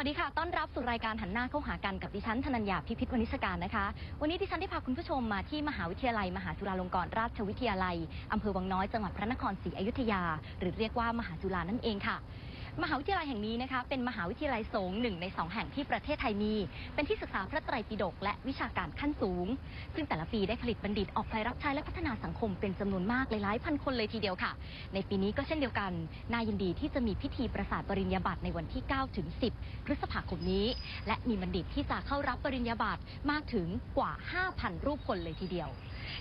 วัสดีค่ะ ต้อนรับสู่รายการหันหน้าเข้าหากันกับดิฉันธนัญญาพิพิธวณิชการนะคะ วันนี้ดิฉันได้พาคุณผู้ชมมาที่มหาวิทยาลัย มหาจุฬาลงกรณราชวิทยาลัยอำเภอวังน้อยจังหวัดพระนครศรีอยุธยา หรือเรียกว่ามหาจุฬานั่นเองค่ะ มหาวิทยาลัยแห่งนี้นะคะเป็นมหาวิทยาลัยสงฆ์หนึ่งในสองแห่งที่ประเทศไทยมี เป็นที่ศึกษาพระไตรปิฎกและวิชาการขั้นสูง ซึ่งแต่ละปีได้ผลิตบัณฑิตออกไปรับใช้และพัฒนาสังคมเป็นจำนวนมากหลายพันคนเลยทีเดียวค่ะ ในปีนี้ก็เช่นเดียวกันน่ายินดีที่จะมีพิธีประสาทปริญญาบัตรในวันที่ 9 ถึง 10 พฤษภาคมนี้ และมีบัณฑิตที่จะเข้ารับปริญญาบัตรมากถึงกว่า 5,000 รูปคนเลยทีเดียว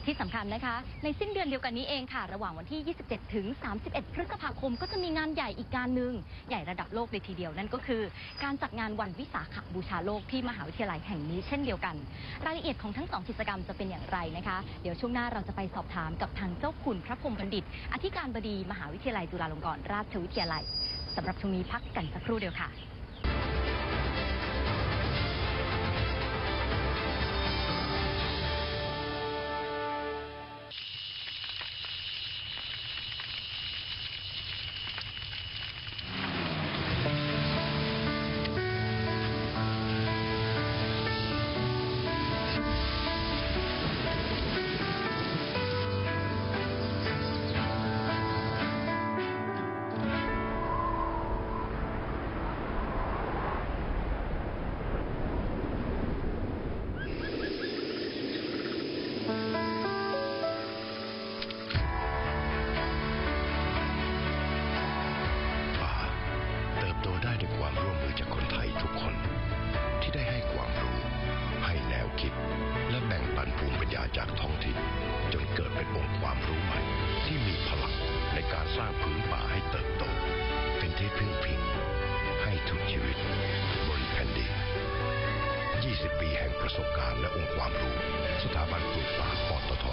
ที่สำคัญนะคะ ในสิ้นเดือนเดียวกันนี้เองค่ะ ระหว่างวันที่ 27 ถึง 31 พฤษภาคม ก็จะมีงานใหญ่อีกงานหนึ่งใหญ่ระดับโลกเลยทีเดียวนั่นก็คือ การจัดงานวันวิสาขบูชาโลกที่มหาวิทยาลัยแห่งนี้เช่นเดียวกัน รายละเอียดของทั้งสองกิจกรรมจะเป็นอย่างไรนะคะ เดี๋ยวช่วงหน้าเราจะไปสอบถามกับทางเจ้าคุณพระพรหมบัณฑิต อธิการบดีมหาวิทยาลัยจุฬาลงกรณราชวิทยาลัยสำหรับช่วงนี้พักกันสักครู่เดียวค่ะ ได้ด้วยความร่วมมือจากคนไทยทุกคน ที่ได้ให้ความรู้ ให้แนวคิด และแบ่งปันภูมิปัญญาจากท้องถิ่น จนเกิดเป็นองค์ความรู้ใหม่ ที่มีพลังในการสร้างพื้นป่าให้เติบโต เป็นที่พึ่งพิง ให้ทุกชีวิต บนแผ่นดิน 20 ปีแห่งประสบการณ์และองค์ความรู้ สถาบันปลูกป่าปตท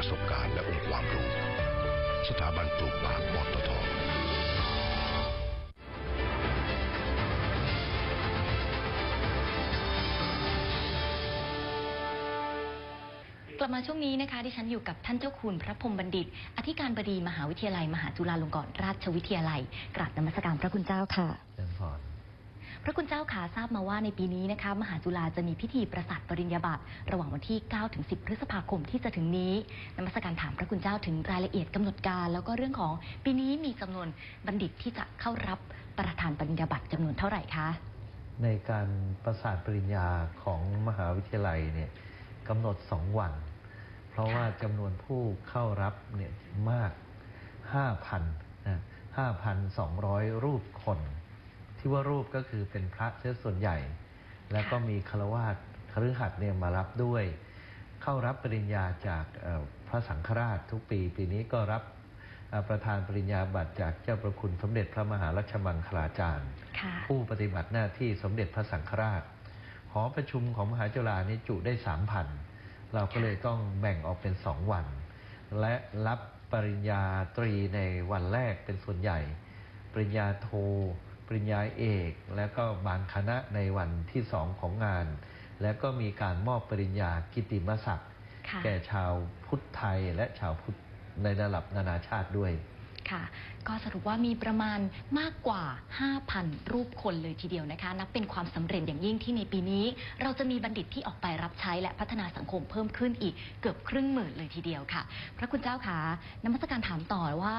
ปีแห่งประสบการณ์และองค์ความรู้ สถาบันปลูกป่าปตทกลับมาช่วงนี้นะคะดิฉันอยู่กับท่านเจ้าคุณพระพรหมบัณฑิต อธิการบดีมหาวิทยาลัย มหาจุฬาลงกรณราชวิทยาลัย กราบนมัสการพระคุณเจ้าค่ะเจริญพร พระคุณเจ้าขาทราบมาว่าในปีนี้นะคะมหาจุฬาจะมีพิธีประสาทปริญญาบัตรระหว่างวันที่ 9 ถึง 10 พฤษภาคมที่จะถึงนี้นมัสการถามพระคุณเจ้าถึงรายละเอียดกำหนดการ แล้วก็เรื่องของปีนี้มีจำนวนบัณฑิตที่จะเข้ารับประธานปริญญาบัตรจำนวนเท่าไหร่คะในการประสาทปริญญาของมหาวิทยาลัยเนี่ยกำหนดสองวัน เพราะว่าจำนวนผู้เข้ารับเนี่ยมาก 5,000นะ5,200 รูปคน ที่ว่ารูปก็คือเป็นพระเชื้อส่วนใหญ่ แล้วก็มีคารวาสคฤหัสถ์เนี่ยมารับด้วย เข้ารับปริญญาจากเอ่อพระสังฆราชทุกปี ปีนี้ก็รับเอ่อประธานปริญญาบัตรจากเจ้าประคุณสมเด็จพระมหารัชมังคลาจารย์ค่ะผู้ปฏิบัติหน้าที่สมเด็จพระสังฆราช หอประชุมของมหาจุฬานี่จุได้สามพันเราก็เลยต้องแบ่งออกเป็นสองวัน และรับปริญญาตรีในวันแรกเป็นส่วนใหญ่ ปริญญาโทป ริญญาเอก แล้วก็บางคณะในวันที่สองของงาน แล้วก็มีการมอบปริญญากิตติมศักดิ์ค่ะแก่ชาวพุทธไทยและชาวพุทธในระดับนานาชาติด้วยค่ะก็สรุปว่ามีประมาณมากกว่า 5,000 รูปคนเลยทีเดียวนะคะ นับเป็นความสำเร็จอย่างยิ่งที่ในปีนี้ เราจะมีบัณฑิตที่ออกไปรับใช้และพัฒนาสังคมเพิ่มขึ้นอีกเกือบครึ่งหมื่นเลยทีเดียวค่ะ พระคุณเจ้าคะนมัสการถามต่อว่า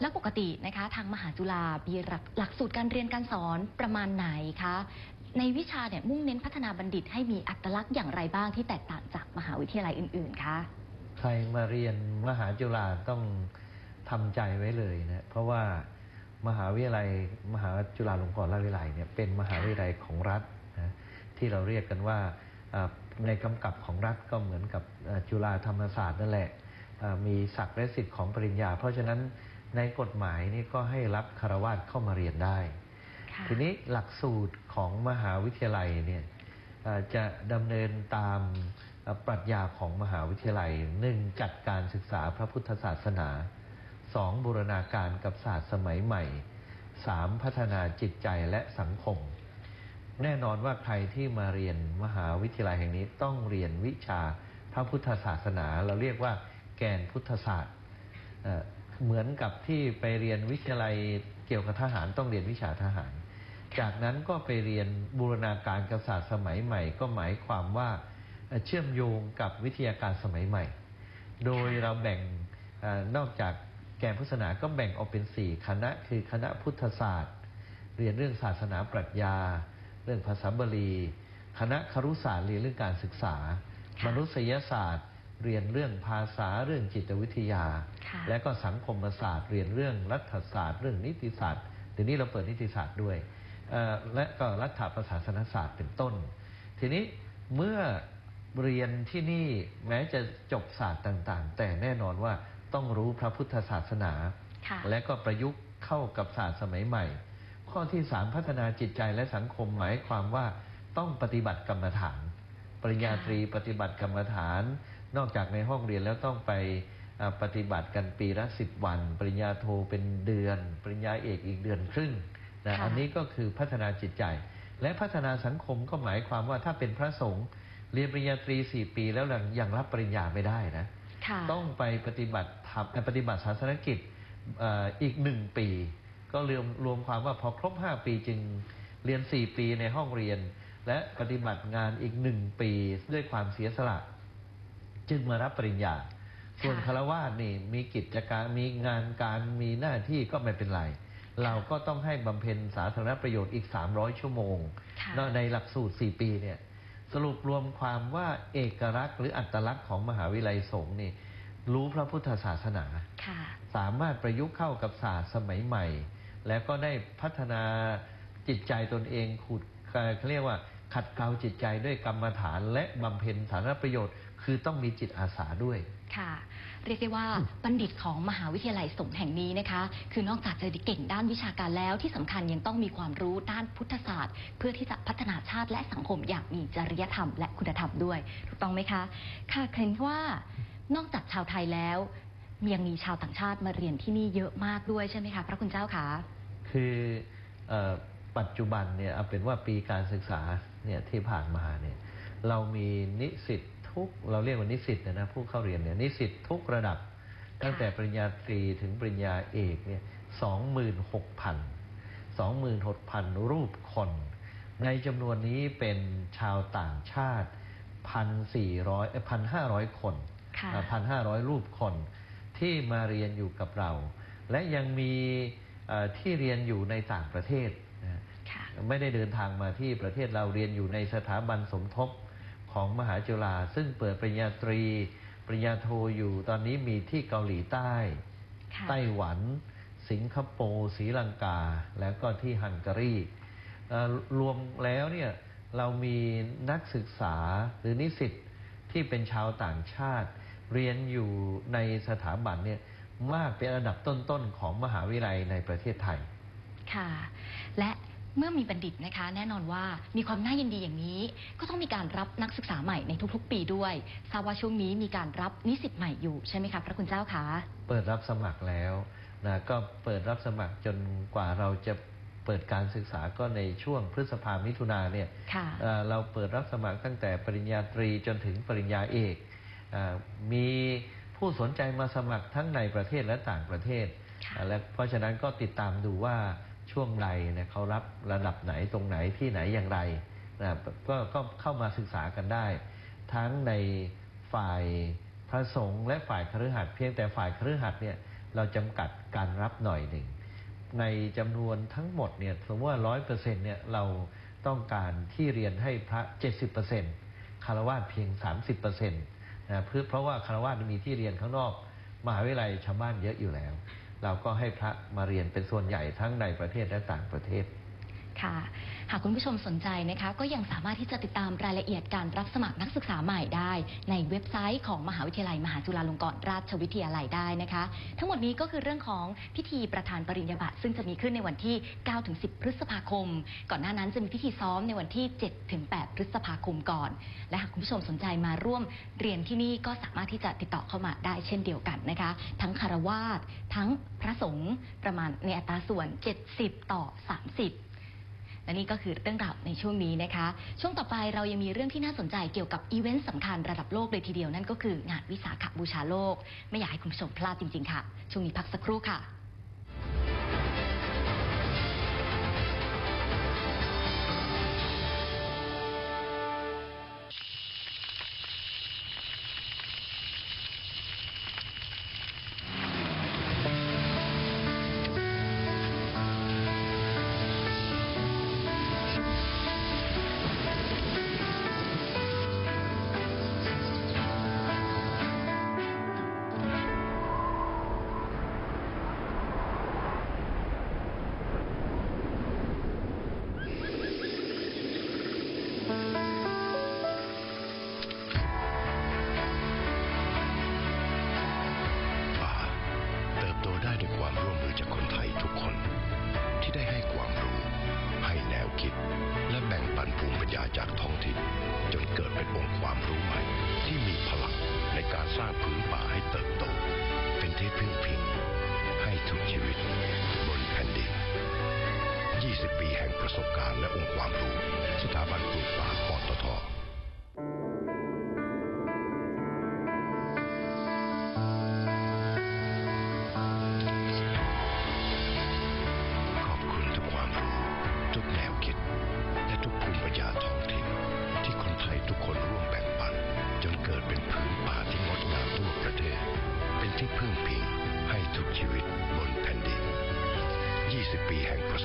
แล้วปกตินะคะ ทางมหาจุฬามีหลักหลักสูตรการเรียนการสอนประมาณไหนคะ ในวิชาเนี่ยมุ่งเน้นพัฒนาบัณฑิตให้มีอัตลักษณ์อย่างไรบ้างที่แตกต่างจากมหาวิทยาลัยอื่น ๆ คะ ใครมาเรียนมหาจุฬาต้องทำใจไว้เลยนะเพราะว่ามหาวิทยาลัยมหาจุฬาลงกรณราชวิทยาลัยเนี่ยเป็นมหาวิทยาลัยของรัฐนะที่เราเรียกกันว่าในกำกับของรัฐก็เหมือนกับจุฬาธรรมศาสตร์นั่นแหละมีศักดิ์และสิทธิ์ของปริญญา เพราะฉะนั้น ในกฎหมายนี่ก็ให้รับคารวาสเข้ามาเรียนได้ค่ะทีนี้หลักสูตรของมหาวิทยาลัยเนี่ยเอ่อจะดำเนินตามเอ่อปรัชญาของมหาวิทยาลัยหนึ่งจัดการศึกษาพระพุทธศาสนาสองบูรณาการกับศาสตร์สมัยใหม่สามพัฒนาจิตใจและสังคม แน่นอนว่าใครที่มาเรียนมหาวิทยาลัยแห่งนี้ต้องเรียนวิชาพระพุทธศาสนา เราเรียกว่าแกนพุทธศาสตร์ เหมือนกับที่ไปเรียนวิทยาลัยเกี่ยวกับทหารต้องเรียนวิชาทหาร จากนั้นก็ไปเรียนบูรณาการกับศาสตร์สมัยใหม่ ก็หมายความว่าเชื่อมโยงกับวิทยาการสมัยใหม่ โดยเราแบ่งอนอกจากแกนพุทธศาสนาก็แบ่งออกเป็นสี่คณะคือคณะพุทธศาสตร์ เรียนเรื่องศาสนาปรัชญา เรื่องภาษาบาลี คณะครุศาสตร์เรียนเรื่องการศึกษา มนุษยศาสตร์ เรียนเรื่องภาษาเรื่องจิตวิทยาค่ะและก็สังคมศาสตร์เรียนเรื่องรัฐศาสตร์ เรื่องนิติศาสตร์เดี๋ยวนี้เราเปิดนิติศาสตร์ด้วยเอ่อและก็รัฐประศาสนศาสตร์เป็นต้น ทีนี้เมื่อเรียนที่นี่แม้จะจบศาสตร์ต่างๆ แต่แน่นอนว่าต้องรู้พระพุทธศาสนาค่ะและก็ประยุกต์เข้ากับศาสตร์สมัยใหม่ ข้อที่สามพัฒนาจิตใจและสังคมหมายความว่าต้องปฏิบัติกรรมฐาน ปริญญาตรีปฏิบัติกรรมฐาน นอกจากในห้องเรียนแล้วต้องไปอ่าปฏิบัติกันปีละสิบวัน ปริญญาโทเป็นเดือน ปริญญาเอกอีกเดือนครึ่งนะค่ะอันนี้ก็คือพัฒนาจิตใจ และพัฒนาสังคมก็หมายความว่าถ้าเป็นพระสงฆ์เรียนปริญญาตรีสี่ปีแล้วยังยังรับปริญญาไม่ได้นะค่ะต้องไปปฏิบัติธรรมเอ่อปฏิบัติศาสนกิจเอ่ออีกหนึ่งปี ก็รวมรวมความว่าพอครบห้าปีจึงเรียนสี่ปีในห้องเรียน และปฏิบัติงานอีกหนึ่งปีด้วยความเสียสละ จึงมารับปริญญา ส่วนค่ะคารวาสนี่มีกิจการมีงานการมีหน้าที่ก็ไม่เป็นไร เราก็ต้องให้บำเพ็ญสาธารณประโยชน์อีก 300 ชั่วโมงค่ะแล้วในหลักสูตร 4 ปีเนี่ยสรุปรวมความว่าเอกลักษณ์หรืออัตลักษณ์ของมหาวิทยาลัยสงฆ์นี่รู้พระพุทธศาสนาค่ะสามารถประยุกต์เข้ากับศาสตร์สมัยใหม่ แล้วก็ได้พัฒนาจิตใจตนเองขุดเอ่อเขาเรียกว่าขัดเกลาจิตใจด้วยกรรมฐานและบำเพ็ญสาธารณประโยชน์ คือต้องมีจิตอาสาด้วย ค่ะ เรียกได้ว่าบัณฑิตของมหาวิทยาลัยสงฆ์แห่งนี้นะคะ คือนอกจากจะเก่งด้านวิชาการแล้วที่สำคัญยังต้องมีความรู้ด้านพุทธศาสตร์ เพื่อที่จะพัฒนาชาติและสังคมอย่างมีจริยธรรมและคุณธรรมด้วย ถูกต้องไหมคะ ค่ะเห็นว่านอกจากชาวไทยแล้วยังมีชาวต่างชาติมาเรียนที่นี่เยอะมากด้วยใช่ไหมคะพระคุณเจ้าคะคือเออปัจจุบันเนี่ยเอาเป็นว่าปีการศึกษาเนี่ยที่ผ่านมาเนี่ยเรามีนิสิต ทุกเราเรียกว่านิสิตนะนะผู้เข้าเรียนเนี่ยนิสิตทุกระดับ ตั้งแต่ปริญญาตรีถึงปริญญาเอกเนี่ยสองหมื่นหกพันสองหมื่นหกพันรูปคน ในจำนวนนี้เป็นชาวต่างชาติพันสี่ร้อยพันห้าร้อยคนค่ะพันห้าร้อยรูปคนที่มาเรียนอยู่กับเรา และยังมีเอ่อที่เรียนอยู่ในต่างประเทศนะค่ะไม่ได้เดินทางมาที่ประเทศเราเรียนอยู่ในสถาบันสมทบ ของมหาจุฬาซึ่งเปิดปริญญาตรี ปริญญาโทอยู่ตอนนี้มีที่เกาหลีใต้ค่ะไต้หวัน สิงคโปร์ศรีลังกา แล้วก็ที่ฮังการีเอ่อรวมแล้วเนี่ยเรามีนักศึกษาหรือนิสิตที่เป็นชาวต่างชาติ เรียนอยู่ในสถาบันเนี่ยมากเป็นอันดับต้นๆของมหาวิทยาลัยในประเทศไทย ค่ะ และ เมื่อมีบัณฑิตนะคะ แน่นอนว่ามีความน่ายินดีอย่างนี้ ก็ต้องมีการรับนักศึกษาใหม่ในทุกๆ ปีด้วยทราบว่าช่วงนี้มีการรับนิสิตใหม่อยู่ใช่ไหมคะพระคุณเจ้าคะเปิดรับสมัครแล้วนะก็เปิดรับสมัครจนกว่าเราจะเปิดการศึกษาก็ในช่วงพฤษภามิถุนาเนี่ยค่ะเอ่อเราเปิดรับสมัครตั้งแต่ปริญญาตรีจนถึงปริญญาเอกเออมีผู้สนใจมาสมัครทั้งในประเทศและต่างประเทศค่ะเอ่อและเพราะฉะนั้นก็ติดตามดูว่า ช่วงใดเนี่ยเขารับระดับไหนตรงไหนที่ไหนอย่างไรนะก็ก็เข้ามาศึกษากันได้ ทั้งในฝ่ายพระสงฆ์และฝ่ายคฤหัสถ์เพียงแต่ฝ่ายคฤหัสถ์เนี่ยเราจำกัดการรับหน่อยหนึ่งในจำนวนทั้งหมดเนี่ยสมมติว่าร้อยเปอร์เซ็นต์เนี่ยเราต้องการที่เรียนให้พระ70%คารวะเพียง30%นะเพื่อเพราะว่าคารวะมีที่เรียนข้างนอกมหาวิทยาลัยชาวบ้านเยอะอยู่แล้ว เราก็ให้พระมาเรียนเป็นส่วนใหญ่ทั้งในประเทศและต่างประเทศ ค่ะ หากคุณผู้ชมสนใจนะคะ ก็ยังสามารถที่จะติดตามรายละเอียดการรับสมัครนักศึกษาใหม่ได้ ในเว็บไซต์ของมหาวิทยาลัย มหาจุฬาลงกรณราชวิทยาลัยได้นะคะ ทั้งหมดนี้ก็คือเรื่องของพิธีประธานปริญญาบัตรซึ่งจะมีขึ้นในวันที่ 9-10 พฤษภาคม ก่อนหน้านั้นจะมีพิธีซ้อมในวันที่ 7-8 พฤษภาคมก่อน และหากคุณผู้ชมสนใจมาร่วมเรียนที่นี่ก็สามารถที่จะติดต่อเข้ามาได้เช่นเดียวกันนะคะ ทั้งคารวาสทั้งพระสงฆ์ประมาณในอัตราส่วน 70 ต่อ 30 และนี่ก็คือเรื่องราวในช่วงนี้นะคะ ช่วงต่อไปเรายังมีเรื่องที่น่าสนใจเกี่ยวกับอีเวนต์สำคัญระดับโลกเลยทีเดียวนั่นก็คืองานวิสาขบูชาโลก ไม่อยากให้คุณผู้ชมพลาดจริง ๆ ค่ะ ช่วงนี้พักสักครู่ค่ะ มือจากคนไทยทุกคน ที่ได้ให้ความรู้ ให้แนวคิด และแบ่งปันภูมิปัญญาจากท้องถิ่น จนเกิดเป็นองค์ความรู้ใหม่ ที่มีพลังในการสร้างพื้นป่าให้เติบโต เป็นที่พึ่งพิง ให้ทุกชีวิต บนแผ่นดิน 20 ปีแห่งประสบการณ์และองค์ความรู้ สถาบันปลูกป่า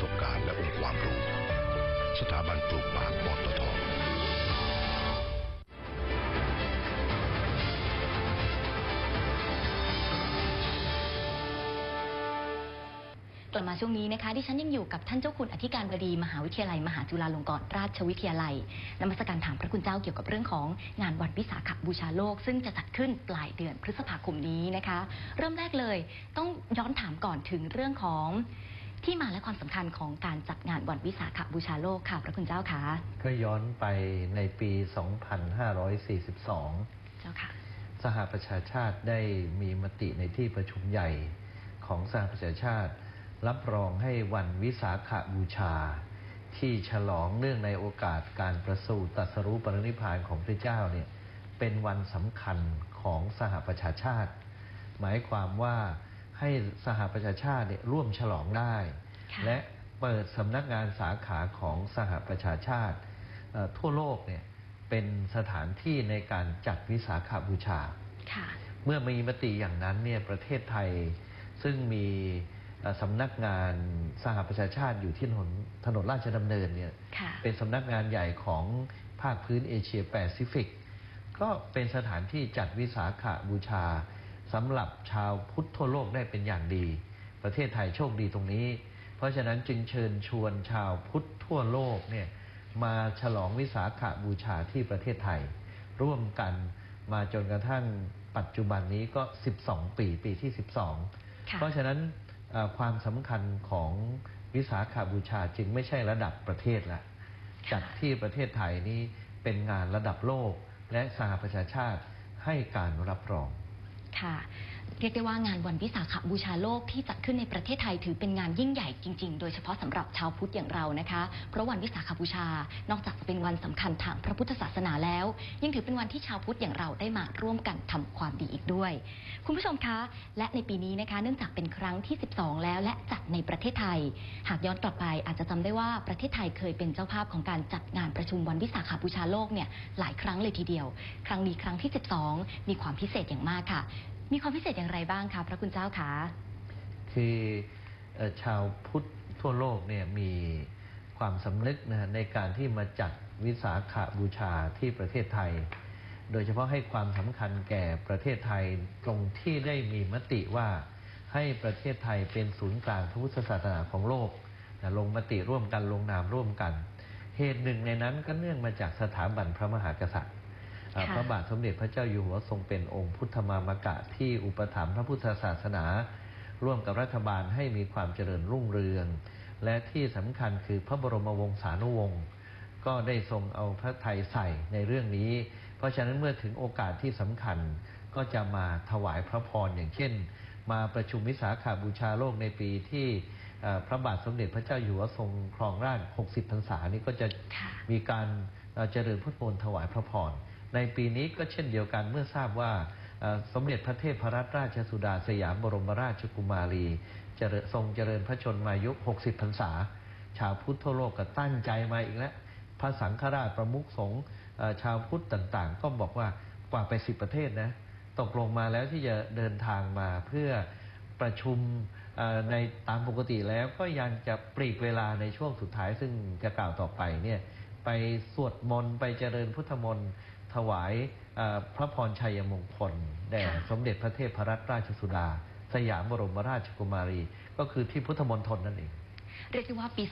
สบการณ์และองค์ความรู้ สถาบันปลูกป่าปตทกลับมาช่วงนี้นะคะที่ฉันยังอยู่กับท่านเจ้าคุณอธิการบดีมหาวิทยาลัย มหาจุฬาลงกรณราชวิทยาลัยนมัสการถามพระคุณเจ้าเกี่ยวกับเรื่องของงานวันวิสาขบูชาโลก ซึ่งจะจัดขึ้นปลายเดือนพฤษภาคมนี้นะคะ เริ่มแรกเลย ต้องย้อนถามก่อนถึงเรื่องของ ที่มาและความสำคัญของการจัดงานวันวิสาขบูชาโลกค่ะ พระคุณเจ้าค่ะก็ย้อนไปในปี 2542 เจ้าค่ะ สหประชาชาติได้มีมติในที่ประชุมใหญ่ของสหประชาชาติ รับรองให้วันวิสาขบูชา ที่ฉลองเนื่องในโอกาสการประสูติตรัสรู้ปรินิพพานของพระเจ้าเนี่ยเป็นวันสำคัญของสหประชาชาติ หมายความว่า ให้สหประชาชาติเนี่ยร่วมฉลองได้ ค่ะและเปิดสำนักงานสาขาของสหประชาชาติเอ่อทั่วโลกเนี่ยเป็นสถานที่ในการจัดวิสาขบูชา ค่ะ เมื่อมีมติอย่างนั้นเนี่ยประเทศไทย ซึ่งมีเอ่อสำนักงานสหประชาชาติอยู่ที่ถนนถนนราชดำเนินเนี่ยค่ะ เป็นสำนักงานใหญ่ของภาคพื้นเอเชียแปซิฟิก ก็เป็นสถานที่จัดวิสาขบูชา สำหรับชาวพุทธทั่วโลกได้เป็นอย่างดี ประเทศไทยโชคดีตรงนี้ เพราะฉะนั้นจึงเชิญชวนชาวพุทธทั่วโลกเนี่ยมาฉลองวิสาขบูชาที่ประเทศไทย ร่วมกันมาจนกระทั่งปัจจุบันนี้ก็ 12 ปีปีที่ 12ค่ะเพราะฉะนั้นเอ่อความสำคัญของวิสาขาบูชาจึงไม่ใช่ระดับประเทศละจัดที่ประเทศไทยนี้เป็นงานระดับโลกและสหประชาชาติให้การรับรอง ค่ะ เรียกได้ว่างานวันวิสาขบูชาโลกที่จัดขึ้นในประเทศไทยถือเป็นงานยิ่งใหญ่จริง ๆ โดยเฉพาะสำหรับชาวพุทธอย่างเรานะคะ เพราะวันวิสาขบูชา นอกจากจะเป็นวันสำคัญทางพระพุทธศาสนาแล้ว ยังถือเป็นวันที่ชาวพุทธอย่างเราได้มาร่วมกันทำความดีอีกด้วย คุณผู้ชมคะ และในปีนี้นะคะ เนื่องจากเป็นครั้งที่ 12 แล้วและจัดในประเทศไทย หากย้อนกลับไปอาจจะจำได้ว่าประเทศไทยเคยเป็นเจ้าภาพของการจัดงานประชุมวันวิสาขบูชาโลกเนี่ยหลายครั้งเลยทีเดียว ครั้งนี้ครั้งที่ 12 มีความพิเศษอย่างมากค่ะ มีความพิเศษอย่างไรบ้างคะพระคุณเจ้าคะคือชาวพุทธทั่วโลกเนี่ยมีความสำนึกนะในการที่มาจัดวิสาขบูชาที่ประเทศไทย โดยเฉพาะให้ความสำคัญแก่ประเทศไทยตรงที่ได้มีมติว่าให้ประเทศไทยเป็นศูนย์กลางพระพุทธศาสนาของโลกนะลงมติร่วมกันลงนามร่วมกัน เหตุหนึ่งในนั้นก็เนื่องมาจากสถาบันพระมหากษัตริย์ พระบาทสมเด็จพระเจ้าอยู่หัวทรงเป็นองค์พุทธมามกะที่อุปถัมภ์พระพุทธศาสนา ร่วมกับรัฐบาลให้มีความเจริญรุ่งเรือง และที่สำคัญคือพระบรมวงศานุวงศ์ก็ได้ทรงเอาพระไทยใส่ในเรื่องนี้ เพราะฉะนั้นเมื่อถึงโอกาสที่สำคัญก็จะมาถวายพระพรอย่างเช่น มาประชุมวิสาขาบูชาโลกในปีที่เอ่อพระบาทสมเด็จพระเจ้าอยู่หัวทรงครองราชย์60พรรษานี้ก็จะค่ะมีการเอ่อเจริญพุทธมนต์ถวายพระพร ในปีนี้ก็เช่นเดียวกันเมื่อทราบว่าสมเด็จพระเทพรัตนราชสุดาสยามบรมราชกุมารีจทรงเจริญพระชนมายุ 60 พรรษา ชาวพุทธทั่วโลกก็ตั้งใจมาอีกแล้ว พระสังฆราชประมุขสงฆ์ชาวพุทธต่างๆ ก็บอกว่ากว่าไปสิบประเทศนะ ตกลงมาแล้วที่จะเดินทางมาเพื่อประชุมในตามปกติแล้วก็ยังจะปลีกเวลาในช่วงสุดท้ายซึ่งจะกล่าวต่อไปเนี่ยไปสวดมนต์ไปเจริญพุทธมนต์ ถวายเอ่อพระพรชัยมงคล แด่ค่ะสมเด็จพระเทพรัตนราชสุดา สยามบรมราชกุมารี ก็คือที่พุทธมณฑลนั่นเอง เรียกได้ว่าปี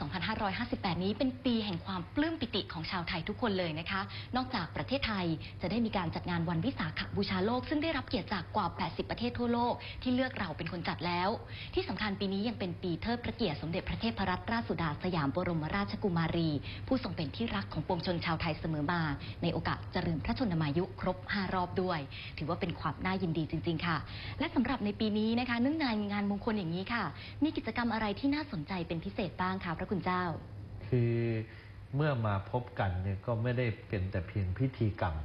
2558 นี้เป็นปีแห่งความปลื้มปิติของชาวไทยทุกคนเลยนะคะ นอกจากประเทศไทยจะได้มีการจัดงานวันวิสาขบูชาโลก ซึ่งได้รับเกียรติจากกว่า 80 ประเทศทั่วโลกที่เลือกเราเป็นคนจัดแล้ว ที่สำคัญปีนี้ยังเป็นปีเทิดพระเกียรติสมเด็จพระเทพรัตนราชสุดาสยามบรมราชกุมารี ผู้ทรงเป็นที่รักของปวงชนชาวไทยเสมอมา ในโอกาสเจริญพระชนมายุครบ 5 รอบด้วย ถือว่าเป็นความน่ายินดีจริง ๆ ค่ะ และสำหรับในปีนี้นะคะเนื่องในงานมงคลอย่างนี้ค่ะ มีกิจกรรมอะไรที่น่าสนใจเป็นพิเศษบ้างคะพระคุณเจ้า คือเมื่อมาพบกันเนี่ยก็ไม่ได้เป็นแต่เพียงพิธีกรรม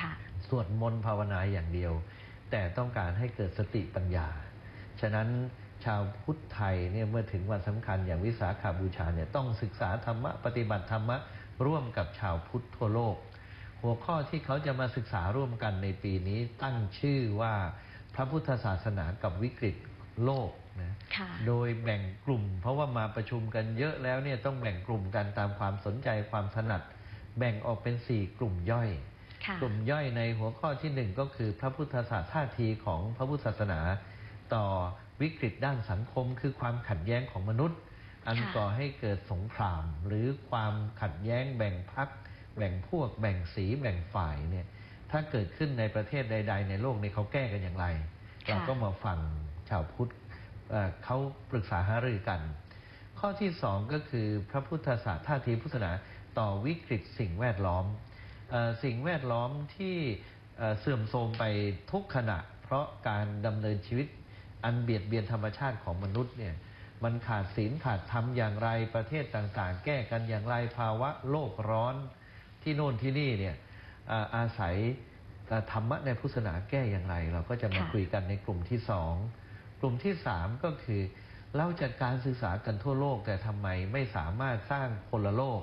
ค่ะสวดมนต์ภาวนาอย่างเดียว แต่ต้องการให้เกิดสติปัญญา ฉะนั้นชาวพุทธไทยเนี่ยเมื่อถึงวันสำคัญอย่างวิสาขาบูชาเนี่ยต้องศึกษาธรรมะปฏิบัติธรรมะร่วมกับชาวพุทธทั่วโลก หัวข้อที่เขาจะมาศึกษาร่วมกันในปีนี้ตั้งชื่อว่าพระพุทธศาสนากับวิกฤตโลก นะค่ะโดยแบ่งกลุ่ม เพราะว่ามาประชุมกันเยอะแล้วเนี่ยต้องแบ่งกลุ่มกันตามความสนใจความถนัด แบ่งออกเป็นสี่กลุ่มย่อยค่ะกลุ่มย่อยในหัวข้อที่หนึ่งก็คือพระพุทธศาสนาท่าทีของพระพุทธศาสนา ต่อวิกฤตด้านสังคม คือความขัดแย้งของมนุษย์ อันค่ะก่อให้เกิดสงคราม หรือความขัดแย้งแบ่งพรรคแบ่งพวกแบ่งสีแบ่งฝ่ายเนี่ยถ้าเกิดขึ้นในประเทศใด ๆ ในโลกนี้เขาแก้กันอย่างไรค่ะเราก็มาฟังชาวพุทธเอ่อ เขาปรึกษาหารือกัน ข้อที่สองก็คือพระพุทธศาสนาท่าทีพุทธศาสนาต่อวิกฤตสิ่งแวดล้อมเออสิ่งแวดล้อมที่เอ่อเสื่อมโทรมไปทุกขณะ เพราะการดำเนินชีวิตอันเบียดเบียนธรรมชาติของมนุษย์เนี่ยมันขาดศีลขาดธรรมอย่างไรประเทศต่างๆ แก้กันอย่างไรภาวะโลกร้อนที่โน่นที่นี่เนี่ยอ่าอาศัยเอ่อธรรมะในพุทธศาสนาแก้อย่างไร เราก็จะมาค่ะคุยกันในกลุ่มที่สองก ลุ่มที่สามก็คือ เราจัดการศึกษากันทั่วโลก แต่ทำไมไม่สามารถสร้างพลโลก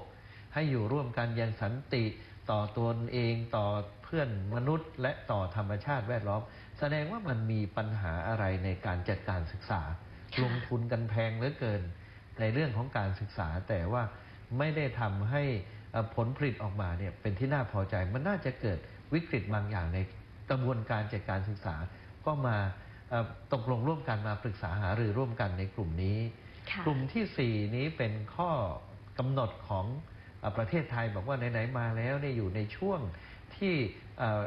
ให้อยู่ร่วมกันอย่างสันติต่อตนเองต่อเพื่อนมนุษย์ และต่อธรรมชาติแวดล้อม แสดงว่ามันมีปัญหาอะไรในการจัดการศึกษา ลงทุนกันแพงเหลือเกิน ในเรื่องของการศึกษาแต่ว่าไม่ได้ทำให้ผลผลิตออกมาเนี่ยเป็นที่น่าพอใจมันน่าจะเกิดวิกฤตบางอย่างในกระบวนการจัดการศึกษาก็มา ตกลงร่วมกันมาปรึกษาหารือร่วมกันในกลุ่มนี้ค่ะกลุ่มที่สี่นี้เป็นข้อกำหนดของเอ่อประเทศไทยบอกว่าไหนๆมาแล้วเนี่ยอยู่ในช่วงที่เอ่อ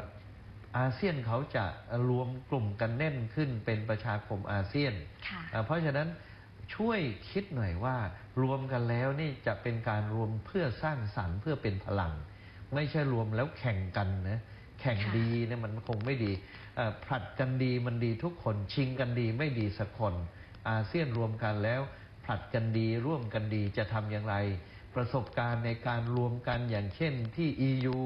อาเซียนเขาจะรวมกลุ่มกันแน่นขึ้นเป็นประชาคมอาเซียนค่ะอ่าเพราะฉะนั้นช่วยคิดหน่อยว่ารวมกันแล้วนี่จะเป็นการรวมเพื่อสร้างสรรค์เพื่อเป็นพลัง ไม่ใช่รวมแล้วแข่งกันนะ แข่งค่ะดีเนี่ยมันคงไม่ดีเอ่อผลัดกันดีมันดีทุกคนชิงกันดีไม่ดีสักคน อาเซียนรวมกันแล้ว ผลัดกันดีร่วมกันดีจะทำอย่างไร ประสบการณ์ในการรวมกันอย่างเช่นที่ EU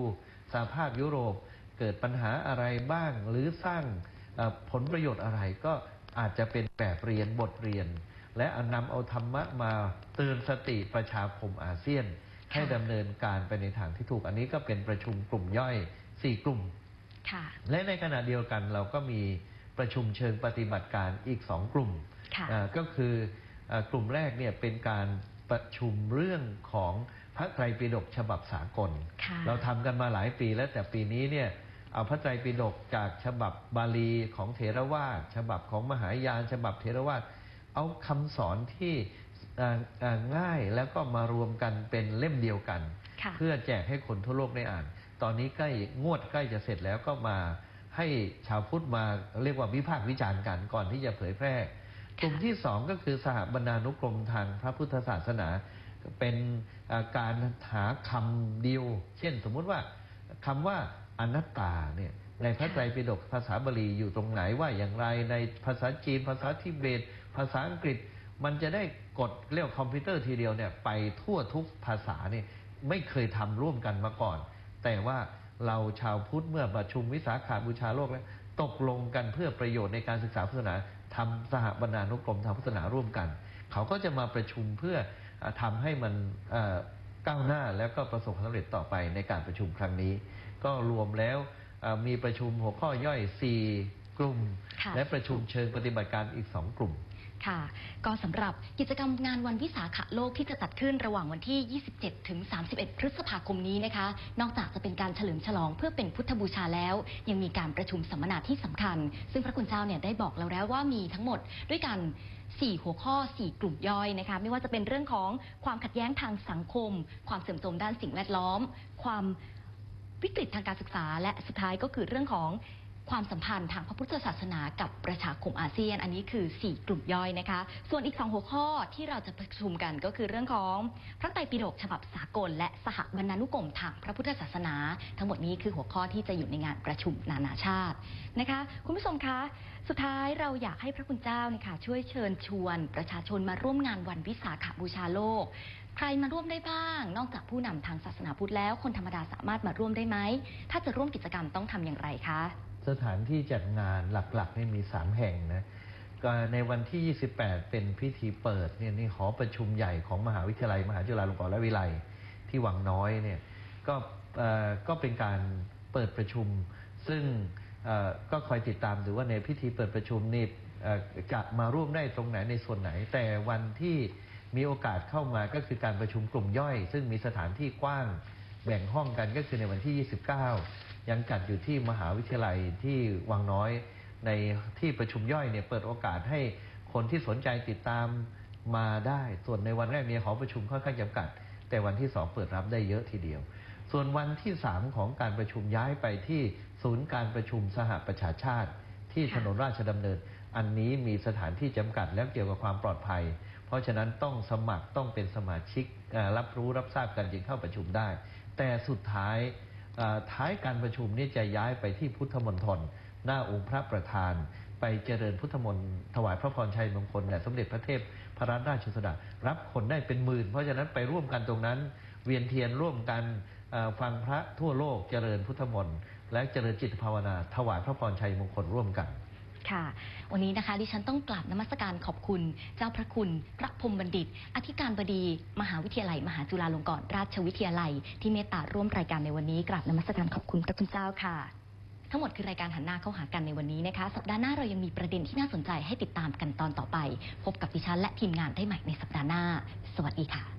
สหภาพยุโรปเกิดปัญหาอะไรบ้างหรือสร้างเอ่อผลประโยชน์อะไรก็อาจจะเป็นแบบเรียนบทเรียน และเอานำเอาธรรมะมาเตือนสติประชาคมอาเซียน ให้ดำเนินการไปในทางที่ถูกอันนี้ก็เป็นประชุมกลุ่มย่อย 4กลุ่ม ค่ะ และในขณะเดียวกันเราก็มีประชุมเชิงปฏิบัติการอีกสองกลุ่มค่ะ อ่าก็คืออ่ากลุ่มแรกเนี่ยเป็นการประชุมเรื่องของพระไตรปิฎกฉบับสากล ค่ะ เราทำกันมาหลายปีแล้วแต่ปีนี้เนี่ยเอาพระไตรปิฎกจากฉบับบาลีของเถรวาทฉบับของมหายาน ฉบับเถรวาทเอาคำสอนที่เอ่อเอ่อง่ายแล้วก็มารวมกันเป็นเล่มเดียวกัน ค่ะ เพื่อแจกให้คนทั่วโลกได้อ่าน ตอนนี้ใกล้งวดใกล้จะเสร็จแล้วก็มาให้ชาวพุทธมาเรียกว่าวิพากษ์วิจารณ์กันก่อนที่จะเผยแพร่ กลุ่มที่สองก็คือสหบรรณานุกรมทางพระพุทธศาสนา เป็นอ่าการหาคำเดียว เช่นสมมุติว่าคำว่าอนัตตาเนี่ยในพระไตรปิฎกภาษาบาลีอยู่ตรงไหนว่าอย่างไรในภาษาจีน ภาษาทิเบต ภาษาอังกฤษ มันจะได้กดเรียกว่าคอมพิวเตอร์ทีเดียวเนี่ยไปทั่วทุกภาษาเนี่ยไม่เคยทำร่วมกันมาก่อน แต่ว่าเราชาวพุทธเมื่อประชุมวิสาขาบูชาโลกแล้วตกลงกันเพื่อประโยชน์ในการศึกษาพุทธศาสนาทำสหบรรณานุกรมทางพุทธศาสนาร่วมกัน เขาก็จะมาประชุมเพื่อเอ่อทำให้มันเอ่อก้าวหน้าแล้วก็ประสบความสำเร็จต่อไปในการประชุมครั้งนี้ ก็รวมแล้วเอ่อมีประชุมหัวข้อย่อย 4 กลุ่มค่ะและประชุมเชิงปฏิบัติการอีก 2 กลุ่ม ค่ะ ก็สำหรับกิจกรรมงานวันวิสาขะโลกที่จะจัดขึ้นระหว่างวันที่ 27 ถึง 31 พฤษภาคมนี้นะคะ นอกจากจะเป็นการเฉลิมฉลองเพื่อเป็นพุทธบูชาแล้ว ยังมีการประชุมสัมมนาที่สำคัญ ซึ่งพระคุณเจ้าเนี่ยได้บอกเราแล้วว่ามีทั้งหมดด้วยกัน 4 หัวข้อ 4 กลุ่มย่อยนะคะ ไม่ว่าจะเป็นเรื่องของความขัดแย้งทางสังคม ความเสื่อมโทรมด้านสิ่งแวดล้อม ความวิกฤตทางการศึกษาและสุดท้ายก็คือเรื่องของ ความสัมพันธ์ทางพระพุทธศาสนากับประชาคมอาเซียน อันนี้คือ 4 กลุ่มย่อยนะคะ ส่วนอีก 2 หัวข้อที่เราจะประชุมกันก็คือเรื่องของพระไตรปิฎกฉบับสากล และสหบรรณานุกรมทางพระพุทธศาสนา ทั้งหมดนี้คือหัวข้อที่จะอยู่ในงานประชุมนานาชาตินะคะ คุณผู้ชมคะสุดท้ายเราอยากให้พระคุณเจ้านี่ค่ะช่วยเชิญชวน ประชาชนมาร่วมงานวันวิสาขบูชาโลก ใครมาร่วมได้บ้าง นอกจากผู้นำทางศาสนาพุทธแล้ว คนธรรมดาสามารถมาร่วมได้ไหม ถ้าจะร่วมกิจกรรมต้องทำอย่างไรคะ สถานที่จัดงานหลักๆนี่มี 3 แห่งนะก็ในวันที่ 28 เป็นพิธีเปิดเนี่ยนี่หอประชุมใหญ่ของมหาวิทยาลัย มหาจุฬาลงกรณราชวิทยาลัยที่วังน้อยเนี่ยก็เอ่อก็เป็นการเปิดประชุม ซึ่งก็คอยติดตามดูว่าในพิธีเปิดประชุมนี่จะมาร่วมได้ตรงไหนในส่วนไหน แต่วันที่มีโอกาสเข้ามาก็คือการประชุมกลุ่มย่อย ซึ่งมีสถานที่กว้างแบ่งห้องกันก็คือในวันที่ 29 ยังจัดอยู่ที่มหาวิทยาลัยที่วังน้อย ในที่ประชุมย่อยเนี่ยเปิดโอกาสให้คนที่สนใจติดตามมาได้ ส่วนในวันแรกเนี่ยหอประชุมค่อนข้างจำกัด แต่วันที่สองเปิดรับได้เยอะทีเดียว ส่วนวันที่สามของการประชุมย้ายไปที่ศูนย์การประชุมสหประชาชาติ ที่ถนนราชดำเนิน อันนี้มีสถานที่จำกัดแล้วเกี่ยวกับความปลอดภัย เพราะฉะนั้นต้องสมัครต้องเป็นสมาชิกรับรู้รับทราบกันจึงเข้าประชุมได้ แต่สุดท้าย ท้ายการประชุมนี่จะย้ายไปที่พุทธมณฑลหน้าองค์พระประธาน ไปเจริญพุทธมนต์ถวายพระพรชัยมงคลแด่สมเด็จพระเทพพระรัตนราชสุดารับคนได้เป็นหมื่น เพราะฉะนั้นไปร่วมกันตรงนั้น เวียนเทียนร่วมกันฟังพระทั่วโลกเจริญพุทธมนต์และเจริญจิตภาวนา ถวายพระพรชัยมงคลร่วมกัน ค่ะ วันนี้นะคะดิฉันต้องกราบนมัสการขอบคุณ เจ้าพระคุณ พระพรหมบัณฑิต อธิการบดี มหาวิทยาลัย มหาจุฬาลงกรณราชวิทยาลัย ที่เมตตาร่วมรายการในวันนี้กราบนมัสการขอบคุณพระคุณเจ้าค่ะ ทั้งหมดคือรายการหันหน้าเข้าหากันในวันนี้นะคะ สัปดาห์หน้าเรายังมีประเด็นที่น่าสนใจให้ติดตามกันตอนต่อไป พบกับดิฉันและทีมงานได้ใหม่ในสัปดาห์หน้า สวัสดีค่ะ